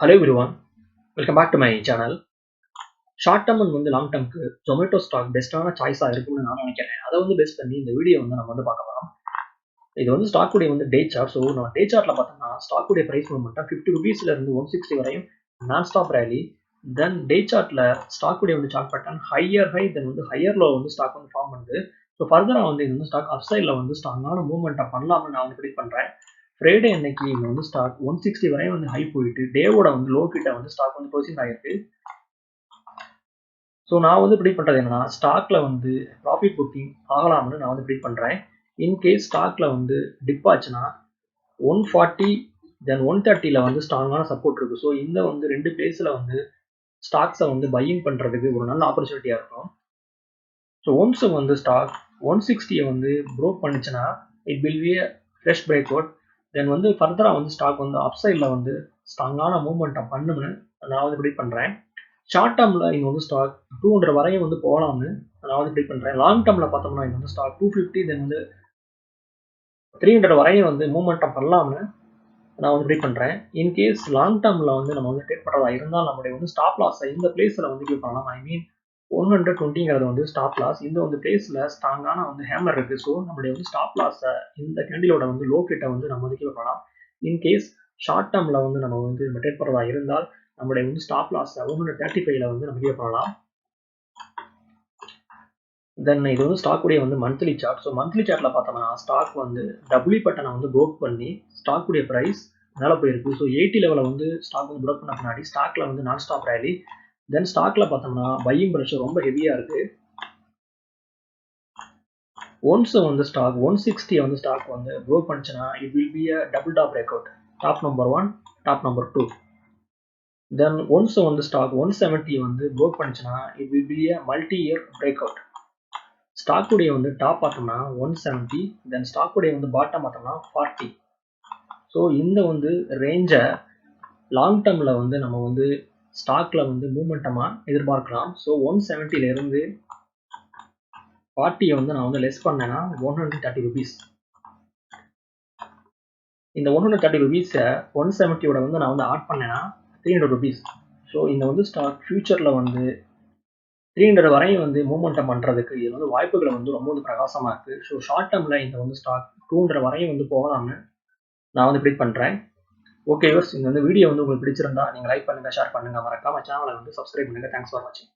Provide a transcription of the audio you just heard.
Hello everyone welcome back to my channel short term and வந்து long டேர்ம்க்கு Zomato stock பெஸ்ட்டான சாய்ஸாக இருக்கும்னு நான் நினைக்கிறேன். அதை வந்து பெஸ்ட் பண்ணி இந்த வீடியோ வந்து நம்ம வந்து பார்க்க போகிறோம் இது வந்து ஸ்டாக்குடைய வந்து டே சார்ட் ஸோ நம்ம டே சார்ட்டில் பார்த்தோம்னா ஸ்டாக்குடைய பிரைஸ் ப்ரைஸ் மூவ்மெண்ட்டாக ஃபிஃப்டி ருபீஸ்ல இருந்து ஒன் சிக்ஸ்டி வரையும் நான் ஸ்டாப் ரேலி தென் டே சார்ட்டில் ஸ்டாக்குடைய வந்து chart pattern higher high then வந்து ஹையர் லோ வந்து ஸ்டாக் வந்து ஃபார்ம் பண்ணுது. ஸோ ஃபர்தராக வந்து இது வந்து ஸ்டாக் அப்சைடில் வந்து ஸ்ட்ராங்கான மூவ்மெண்ட்டை பண்ணலாம்னு நான் வந்து ப்ரிடிக் பண்ணுறேன் ஃப்ரைடே அன்னைக்கு இங்கே வந்து ஸ்டாக் ஒன் சிக்ஸ்டி வரையும் வந்து ஹை போயிட்டு டேவோட வந்து லோ கிட்ட வந்து ஸ்டாக் வந்து க்ளோசிங் ஆகிருக்கு ஸோ நான் வந்து ப்ரிடிக் பண்ணுறது என்னன்னா ஸ்டாக்ல வந்து ப்ராஃபிட் புக்கிங் ஆகலாம்னு நான் வந்து ப்ரிடிக் பண்ணுறேன் இன்கேஸ் ஸ்டாக்ல வந்து டிப் ஆச்சுன்னா ஒன் ஃபார்ட்டி தென் ஒன் தேர்ட்டியில் வந்து ஸ்ட்ராங்கான சப்போர்ட் இருக்குது ஸோ இந்த வந்து ரெண்டு பிளேஸில் வந்து ஸ்டாக்ஸை வந்து பையிங் பண்ணுறதுக்கு ஒரு நல்ல ஆப்பர்ச்சுனிட்டியாக இருக்கும். ஸோ ஒன்ஸ் வந்து ஸ்டாக் ஒன் சிக்ஸ்டியை வந்து ப்ரோக் பண்ணுச்சுன்னா it will be fresh break out then வந்து ஃபர்தராக வந்து ஸ்டாக் வந்து அப்சைடில் வந்து ஸ்ட்ராங்கான மூவ்மெண்ட்டை பண்ணுன்னு நான் வந்து ப்ரிடிக் பண்ணுறேன் ஷார்ட் டேர்மில் இங்கே வந்து ஸ்டாக் டூ ஹண்ட்ரட் வரையும் வந்து போகலாம்னு நான் வந்து ப்ரிடிக் பண்ணுறேன் லாங் டேர்மில் பார்த்தோம்னா இங்கே வந்து ஸ்டாக் டூ ஃபிஃப்டி தென் வந்து த்ரீ ஹண்ட்ரட் வரையும் வந்து மூவ்மெண்ட்டை பண்ணலாம்னு நான் வந்து ப்ரிடிக் பண்ணுறேன் இன்கேஸ் லாங் டேர்மில் வந்து நம்ம வந்து ட்ரேட் பண்ணுறதா இருந்தால் நம்மளுடைய வந்து ஸ்டாப் லாஸை இந்த பிளேஸில் வந்து கிவ் பண்ணலாம். ஐ மீன் ஒன் ஹண்ட்ரட் டுவெண்ட்டிங்கிறது வந்து ஸ்டாப் லாஸ் இந்த வந்து பிளேஸில் ஸ்ட்ராங்கான வந்து ஹேமர் இருக்குது ஸோ நம்மளுடைய வந்து ஸ்டாப் லாஸை இந்த கேண்டிலோட வந்து லோ கிட்ட வந்து நம்ம ஒதுக்கி வைக்கலாம் பண்ணலாம் இன்கேஸ் ஷார்ட் டேர்மில் வந்து நம்ம வந்து நம்ம ட்ரேட் பண்ணுறதா இருந்தால் நம்மளுடைய வந்து ஸ்டாப் லாஸை ஒன் ஹண்ட்ரட் தேர்ட்டி ஃபைவ்ல வந்து நம்ம பண்ணலாம் தென் இது வந்து ஸ்டாக் உடைய வந்து மந்த்லி சார்ட் ஸோ மந்த்லி சார்ட்ல பார்த்தோம்னா ஸ்டாக் வந்து டபுள்யூ பட்டனை வந்து ப்ரோக் பண்ணி ஸ்டாக் உடைய ப்ரைஸ் மேலே போயிருக்கு. ஸோ எயிட்டி லெவலில் வந்து ஸ்டாக் வந்து ப்ரோக் பண்ண பின்னாடி ஸ்டாக்ல வந்து நான் ஸ்டாப் ரேலி தென் ஸ்டாக்ல பார்த்தோம்னா பையிங் ப்ரெஷர் ரொம்ப ஹெவியாக இருக்கு. ஒன்ஸ் வந்து ஸ்டாக் ஒன் சிக்ஸ்டி வந்து ஸ்டாக் வந்து ப்ரோக் பண்ணுச்சுன்னா it will be a double top break out top number one top number two then once வந்து ஸ்டாக் ஒன் செவன்ட்டி வந்து ப்ரோக் பண்ணுச்சுன்னா it will be a multi year break out ஸ்டாக்குடைய வந்து top பார்த்தோம்னா one seventy தென் ஸ்டாக்குடைய வந்து bottom பார்த்தோம்னா forty so இந்த வந்து ரேஞ்சை long டேர்மில் வந்து நம்ம வந்து ஸ்டாக்ல வந்து மூமெண்டமாக எதிர்பார்க்கலாம். ஸோ ஒன் செவன்ட்டிலேருந்து ஃபார்ட்டியை வந்து நான் வந்து லெஸ் பண்ணேன்னா ஒன் ஹண்ட்ரட் தேர்ட்டி ருபீஸ் இந்த ஒன் ஹண்ட்ரட் தேர்ட்டி ருபீஸை ஒன் செவன்ட்டியோட வந்து நான் வந்து ஆட் பண்ணேன்னா த்ரீ ஹண்ட்ரட் ருபீஸ் ஸோ இந்த வந்து ஸ்டாக் ஃபியூச்சரில் வந்து த்ரீ ஹண்ட்ரட் வரையும் வந்து மூவ்மெண்ட்டை பண்ணுறதுக்கு இது வந்து வாய்ப்புகளை வந்து ரொம்ப வந்து பிரகாசமாக இருக்குது ஸோ ஷார்ட் டேர்மில் இந்த வந்து ஸ்டாக் டூ ஹண்ட்ரட் வரையும் வந்து போகலாம்னு நான் வந்து ப்ரிடிக் பண்ணுறேன் ஓகே யோஸ் இந்த வந்து வீடியோ வந்து உங்களுக்கு பிடிச்சிருந்தா நீங்கள் லைக் பண்ணுங்கள் ஷேர் பண்ணுங்கள் மறக்காம சேனலை வந்து சப்ஸ்கிரைப் பண்ணுங்கள் தேங்க்ஸ் ஃபார் வாட்சிங்